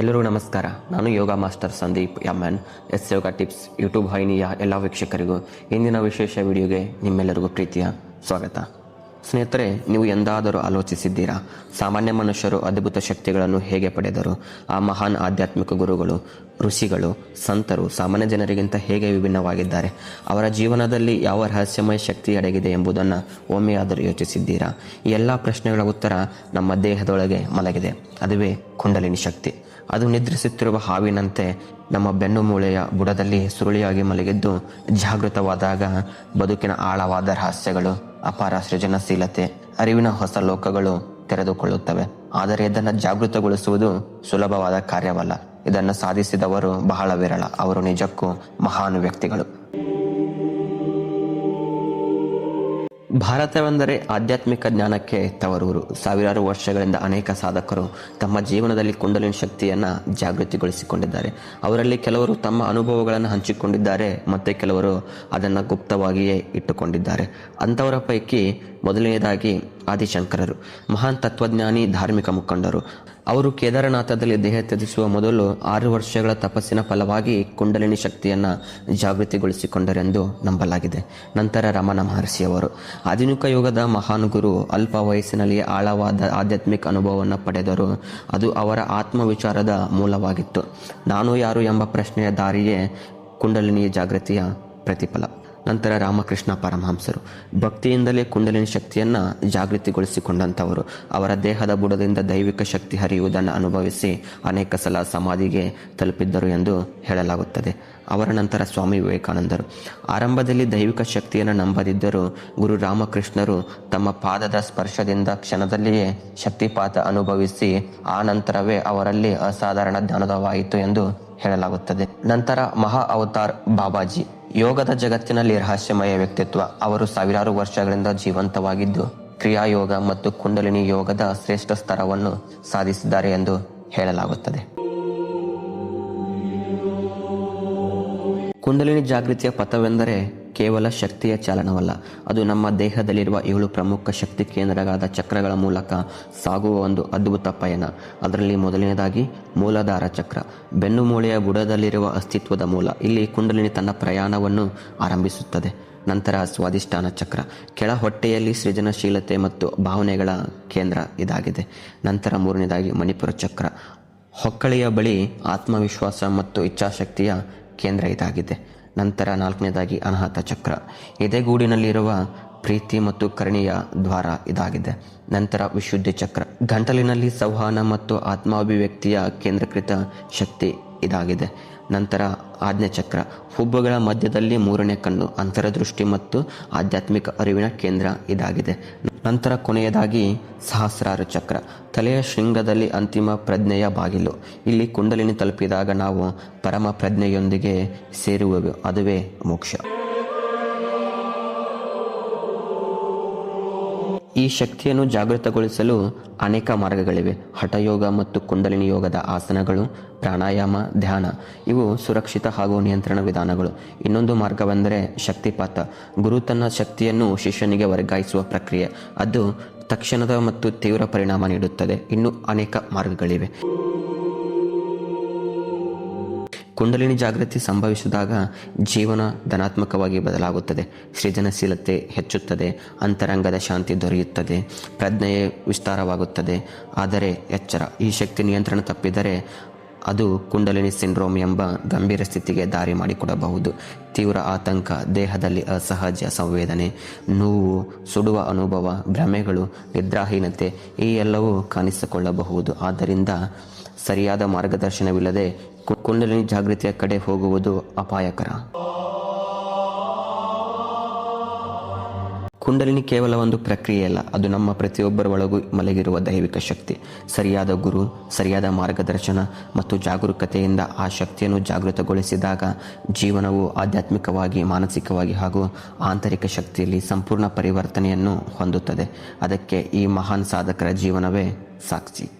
ನಮಸ್ಕಾರ. ನಾನು yoga master Sandeep M N, S yoga tips YouTube ವಾಹಿನಿಯ ಎಲ್ಲ ವೀಕ್ಷಕರಿಗೂ ಇಂದಿನ ವಿಶೇಷ ವಿಡಿಯೋಗೆ ನಿಮ್ಮೆಲ್ಲರಿಗೂ ಪ್ರೀತಿಯ ಸ್ವಾಗತ. ಸ್ನೇಹಿತರೆ, ನೀವು ಎಂದಾದರೂ ಆಲೋಚಿಸಿದ್ದೀರಾ? ಸಾಮಾನ್ಯ ಮನುಷ್ಯರು ಅದ್ಭುತ ಶಕ್ತಿಗಳನ್ನು ಹೇಗೆ ಪಡೆದರು? ಆ ಮಹಾನ್ ಆಧ್ಯಾತ್ಮಿಕ ಗುರುಗಳು, ಋಷಿಗಳು, ಸಂತರು ಸಾಮಾನ್ಯ ಜನರಿಗಿಂತ ಹೇಗೆ ವಿಭಿನ್ನವಾಗಿದ್ದಾರೆ? ಅವರ ಜೀವನದಲ್ಲಿ ಯಾವ ರಹಸ್ಯಮಯ ಶಕ್ತಿ ಅಡಗಿದೆ ಎಂಬುದನ್ನು ಒಮ್ಮೆಯಾದರೂ ಯೋಚಿಸಿದ್ದೀರಾ? ಈ ಎಲ್ಲ ಪ್ರಶ್ನೆಗಳ ಉತ್ತರ ನಮ್ಮ ದೇಹದೊಳಗೆ ಮಲಗಿದೆ. ಅದುವೇ ಕುಂಡಲಿನಿ ಶಕ್ತಿ. ಅದು ನಿದ್ರಿಸುತ್ತಿರುವ ಹಾವಿನಂತೆ ನಮ್ಮ ಬೆನ್ನು ಮೂಳೆಯ ಬುಡದಲ್ಲಿ ಸುರುಳಿಯಾಗಿ ಮಲಗಿದ್ದು ಜಾಗೃತವಾದಾಗ ಬದುಕಿನ ಆಳವಾದ ರಹಸ್ಯಗಳು, ಅಪಾರ ಸೃಜನಶೀಲತೆ, ಅರಿವಿನ ಹೊಸ ಲೋಕಗಳು ತೆರೆದುಕೊಳ್ಳುತ್ತವೆ. ಆದರೆ ಇದನ್ನು ಜಾಗೃತಗೊಳಿಸುವುದು ಸುಲಭವಾದ ಕಾರ್ಯವಲ್ಲ. ಇದನ್ನು ಸಾಧಿಸಿದವರು ಬಹಳ ವಿರಳ. ಅವರು ನಿಜಕ್ಕೂ ಮಹಾನ್ ವ್ಯಕ್ತಿಗಳು. ಭಾರತವೆಂದರೆ ಆಧ್ಯಾತ್ಮಿಕ ಜ್ಞಾನಕ್ಕೆ ತವರೂರು. ಸಾವಿರಾರು ವರ್ಷಗಳಿಂದ ಅನೇಕ ಸಾಧಕರು ತಮ್ಮ ಜೀವನದಲ್ಲಿ ಕುಂಡಲಿನ ಶಕ್ತಿಯನ್ನು ಜಾಗೃತಿಗೊಳಿಸಿಕೊಂಡಿದ್ದಾರೆ. ಅವರಲ್ಲಿ ಕೆಲವರು ತಮ್ಮ ಅನುಭವಗಳನ್ನು ಹಂಚಿಕೊಂಡಿದ್ದಾರೆ, ಮತ್ತು ಕೆಲವರು ಅದನ್ನು ಗುಪ್ತವಾಗಿಯೇ ಇಟ್ಟುಕೊಂಡಿದ್ದಾರೆ. ಅಂಥವರ ಪೈಕಿ ಮೊದಲನೆಯದಾಗಿ ಆದಿಶಂಕರರು, ಮಹಾನ್ ತತ್ವಜ್ಞಾನಿ, ಧಾರ್ಮಿಕ ಮುಖಂಡರು. ಅವರು ಕೇದಾರನಾಥದಲ್ಲಿ ದೇಹ ತ್ಯಜಿಸುವ ಮೊದಲು ಆರು ವರ್ಷಗಳ ತಪಸ್ಸಿನ ಫಲವಾಗಿ ಕುಂಡಲಿನಿ ಶಕ್ತಿಯನ್ನು ಜಾಗೃತಿಗೊಳಿಸಿಕೊಂಡರೆಂದು ನಂಬಲಾಗಿದೆ. ನಂತರ ರಮಣ ಮಹರ್ಷಿಯವರು ಆಧುನಿಕ ಯುಗದ ಮಹಾನ್ ಗುರು, ಅಲ್ಪ ವಯಸ್ಸಿನಲ್ಲಿ ಆಳವಾದ ಆಧ್ಯಾತ್ಮಿಕ ಅನುಭವವನ್ನು ಪಡೆದರು. ಅದು ಅವರ ಆತ್ಮವಿಚಾರದ ಮೂಲವಾಗಿತ್ತು. ನಾನು ಯಾರು ಎಂಬ ಪ್ರಶ್ನೆಯ ದಾರಿಯೇ ಕುಂಡಲಿನಿಯ ಜಾಗೃತಿಯ ಪ್ರತಿಫಲ. ನಂತರ ರಾಮಕೃಷ್ಣ ಪರಮಹಂಸರು ಭಕ್ತಿಯಿಂದಲೇ ಕುಂಡಲಿನಿ ಶಕ್ತಿಯನ್ನು ಜಾಗೃತಿಗೊಳಿಸಿಕೊಂಡಂಥವರು. ಅವರ ದೇಹದ ಬುಡದಿಂದ ದೈವಿಕ ಶಕ್ತಿ ಹರಿಯುವುದನ್ನು ಅನುಭವಿಸಿ ಅನೇಕ ಸಲ ಸಮಾಧಿಗೆ ತಲುಪಿದ್ದರು ಎಂದು ಹೇಳಲಾಗುತ್ತದೆ. ಅವರ ನಂತರ ಸ್ವಾಮಿ ವಿವೇಕಾನಂದರು. ಆರಂಭದಲ್ಲಿ ದೈವಿಕ ಶಕ್ತಿಯನ್ನು ನಂಬದಿದ್ದರೂ ಗುರು ರಾಮಕೃಷ್ಣರು ತಮ್ಮ ಪಾದದ ಸ್ಪರ್ಶದಿಂದ ಕ್ಷಣದಲ್ಲಿಯೇ ಶಕ್ತಿಪಾತ ಅನುಭವಿಸಿ ಆ ನಂತರವೇ ಅವರಲ್ಲಿ ಅಸಾಧಾರಣ ಜ್ಞಾನದವಾಯಿತು ಎಂದು ಹೇಳಲಾಗುತ್ತದೆ. ನಂತರ ಮಹಾ ಅವತಾರ್ ಬಾಬಾಜಿ. ಯೋಗದ ಜಗತ್ತಿನಲ್ಲಿ ರಹಸ್ಯಮಯ ವ್ಯಕ್ತಿತ್ವ. ಅವರು ಸಾವಿರಾರು ವರ್ಷಗಳಿಂದ ಜೀವಂತವಾಗಿದ್ದು, ಕ್ರಿಯಾಯೋಗ ಮತ್ತು ಕುಂಡಲಿನಿ ಯೋಗದ ಶ್ರೇಷ್ಠ ಸ್ತರವನ್ನು ಸಾಧಿಸಿದ್ದಾರೆ ಎಂದು ಹೇಳಲಾಗುತ್ತದೆ. ಕುಂಡಲಿನಿ ಜಾಗೃತಿಯ ಪಥವೆಂದರೆ ಕೇವಲ ಶಕ್ತಿಯ ಚಾಲನವಲ್ಲ, ಅದು ನಮ್ಮ ದೇಹದಲ್ಲಿರುವ ಏಳು ಪ್ರಮುಖ ಶಕ್ತಿ ಕೇಂದ್ರಗಳಾದ ಚಕ್ರಗಳ ಮೂಲಕ ಸಾಗುವ ಒಂದು ಅದ್ಭುತ ಪಯಣ. ಅದರಲ್ಲಿ ಮೊದಲನೇದಾಗಿ ಮೂಲಾಧಾರ ಚಕ್ರ. ಬೆನ್ನು ಮೂಳೆಯ ಬುಡದಲ್ಲಿರುವ ಅಸ್ತಿತ್ವದ ಮೂಲ. ಇಲ್ಲಿ ಕುಂಡಲಿನಿ ತನ್ನ ಪ್ರಯಾಣವನ್ನು ಆರಂಭಿಸುತ್ತದೆ. ನಂತರ ಸ್ವಾದಿಷ್ಠಾನ ಚಕ್ರ. ಕೆಳ ಹೊಟ್ಟೆಯಲ್ಲಿ ಸೃಜನಶೀಲತೆ ಮತ್ತು ಭಾವನೆಗಳ ಕೇಂದ್ರ ಇದಾಗಿದೆ. ನಂತರ ಮೂರನೇದಾಗಿ ಮಣಿಪುರ ಚಕ್ರ. ಹೊಕ್ಕಳಿಯ ಬಳಿ ಆತ್ಮವಿಶ್ವಾಸ ಮತ್ತು ಇಚ್ಛಾಶಕ್ತಿಯ ಕೇಂದ್ರ ಇದಾಗಿದೆ. ನಂತರ ನಾಲ್ಕನೇದಾಗಿ ಅನಾಹತ ಚಕ್ರ. ಎದೆಗೂಡಿನಲ್ಲಿರುವ ಪ್ರೀತಿ ಮತ್ತು ಕರ್ಣಿಯ ದ್ವಾರ ಇದಾಗಿದೆ. ನಂತರ ವಿಶುದ್ಧಿ ಚಕ್ರ. ಗಂಟಲಿನಲ್ಲಿ ಸಂವಹನ ಮತ್ತು ಆತ್ಮಾಭಿವ್ಯಕ್ತಿಯ ಕೇಂದ್ರೀಕೃತ ಶಕ್ತಿ ಇದಾಗಿದೆ. ನಂತರ ಆಜ್ಞೆ ಚಕ್ರ ಹುಬ್ಬುಗಳ ಮಧ್ಯದಲ್ಲಿ ಮೂರನೇ ಕಣ್ಣು, ಅಂತರದೃಷ್ಟಿ ಮತ್ತು ಆಧ್ಯಾತ್ಮಿಕ ಅರಿವಿನ ಕೇಂದ್ರ ಇದಾಗಿದೆ. ನಂತರ ಕೊನೆಯದಾಗಿ ಸಹಸ್ರಾರು ಚಕ್ರ. ತಲೆಯ ಶೃಂಗದಲ್ಲಿ ಅಂತಿಮ ಪ್ರಜ್ಞೆಯ ಬಾಗಿಲು. ಇಲ್ಲಿ ಕುಂಡಲಿನಿ ತಲುಪಿದಾಗ ನಾವು ಪರಮ ಪ್ರಜ್ಞೆಯೊಂದಿಗೆ ಸೇರುವೆವು, ಅದುವೇ ಮೋಕ್ಷ. ಈ ಶಕ್ತಿಯನ್ನು ಜಾಗೃತಗೊಳಿಸಲು ಅನೇಕ ಮಾರ್ಗಗಳಿವೆ. ಹಠಯೋಗ ಮತ್ತು ಕುಂಡಲಿನಿ ಯೋಗದ ಆಸನಗಳು, ಪ್ರಾಣಾಯಾಮ, ಧ್ಯಾನ, ಇವು ಸುರಕ್ಷಿತ ಹಾಗೂ ನಿಯಂತ್ರಣ ವಿಧಾನಗಳು. ಇನ್ನೊಂದು ಮಾರ್ಗವೆಂದರೆ ಶಕ್ತಿಪಾತ. ಗುರು ತನ್ನ ಶಕ್ತಿಯನ್ನು ಶಿಷ್ಯನಿಗೆ ವರ್ಗಾಯಿಸುವ ಪ್ರಕ್ರಿಯೆ. ಅದು ತಕ್ಷಣದ ಮತ್ತು ತೀವ್ರ ಪರಿಣಾಮ ನೀಡುತ್ತದೆ. ಇನ್ನು ಅನೇಕ ಮಾರ್ಗಗಳಿವೆ. ಕುಂಡಲಿನಿ ಜಾಗೃತಿ ಸಂಭವಿಸಿದಾಗ ಜೀವನ ಧನಾತ್ಮಕವಾಗಿ ಬದಲಾಗುತ್ತದೆ. ಸೃಜನಶೀಲತೆ ಹೆಚ್ಚುತ್ತದೆ, ಅಂತರಂಗದ ಶಾಂತಿ ದೊರೆಯುತ್ತದೆ, ಪ್ರಜ್ಞೆಯೇ ವಿಸ್ತಾರವಾಗುತ್ತದೆ. ಆದರೆ ಎಚ್ಚರ, ಈ ಶಕ್ತಿ ನಿಯಂತ್ರಣ ತಪ್ಪಿದರೆ ಅದು ಕುಂಡಲಿನಿ ಸಿಂಡ್ರೋಮ್ ಎಂಬ ಗಂಭೀರ ಸ್ಥಿತಿಗೆ ದಾರಿ ಮಾಡಿಕೊಡಬಹುದು. ತೀವ್ರ ಆತಂಕ, ದೇಹದಲ್ಲಿ ಅಸಹಜ ಸಂವೇದನೆ, ನೋವು, ಸುಡುವ ಅನುಭವ, ಭ್ರಮೆಗಳು, ನಿದ್ರಾಹೀನತೆ, ಈ ಎಲ್ಲವೂ ಕಾಣಿಸಿಕೊಳ್ಳಬಹುದು. ಆದ್ದರಿಂದ ಸರಿಯಾದ ಮಾರ್ಗದರ್ಶನವಿಲ್ಲದೆ ಕುಂಡಲಿನಿ ಜಾಗೃತಿಯ ಕಡೆ ಹೋಗುವುದು ಅಪಾಯಕರ. ಕುಂಡಲಿನಿ ಕೇವಲ ಒಂದು ಪ್ರಕ್ರಿಯೆ ಅಲ್ಲ, ಅದು ನಮ್ಮ ಪ್ರತಿಯೊಬ್ಬರ ಒಳಗೂ ಮಲಗಿರುವ ದೈವಿಕ ಶಕ್ತಿ. ಸರಿಯಾದ ಗುರು, ಸರಿಯಾದ ಮಾರ್ಗದರ್ಶನ ಮತ್ತು ಜಾಗರೂಕತೆಯಿಂದ ಆ ಶಕ್ತಿಯನ್ನು ಜಾಗೃತಗೊಳಿಸಿದಾಗ ಜೀವನವು ಆಧ್ಯಾತ್ಮಿಕವಾಗಿ, ಮಾನಸಿಕವಾಗಿ ಹಾಗೂ ಆಂತರಿಕ ಶಕ್ತಿಯಲ್ಲಿ ಸಂಪೂರ್ಣ ಪರಿವರ್ತನೆಯನ್ನು ಹೊಂದುತ್ತದೆ. ಅದಕ್ಕೆ ಈ ಮಹಾನ್ ಸಾಧಕರ ಜೀವನವೇ ಸಾಕ್ಷಿ.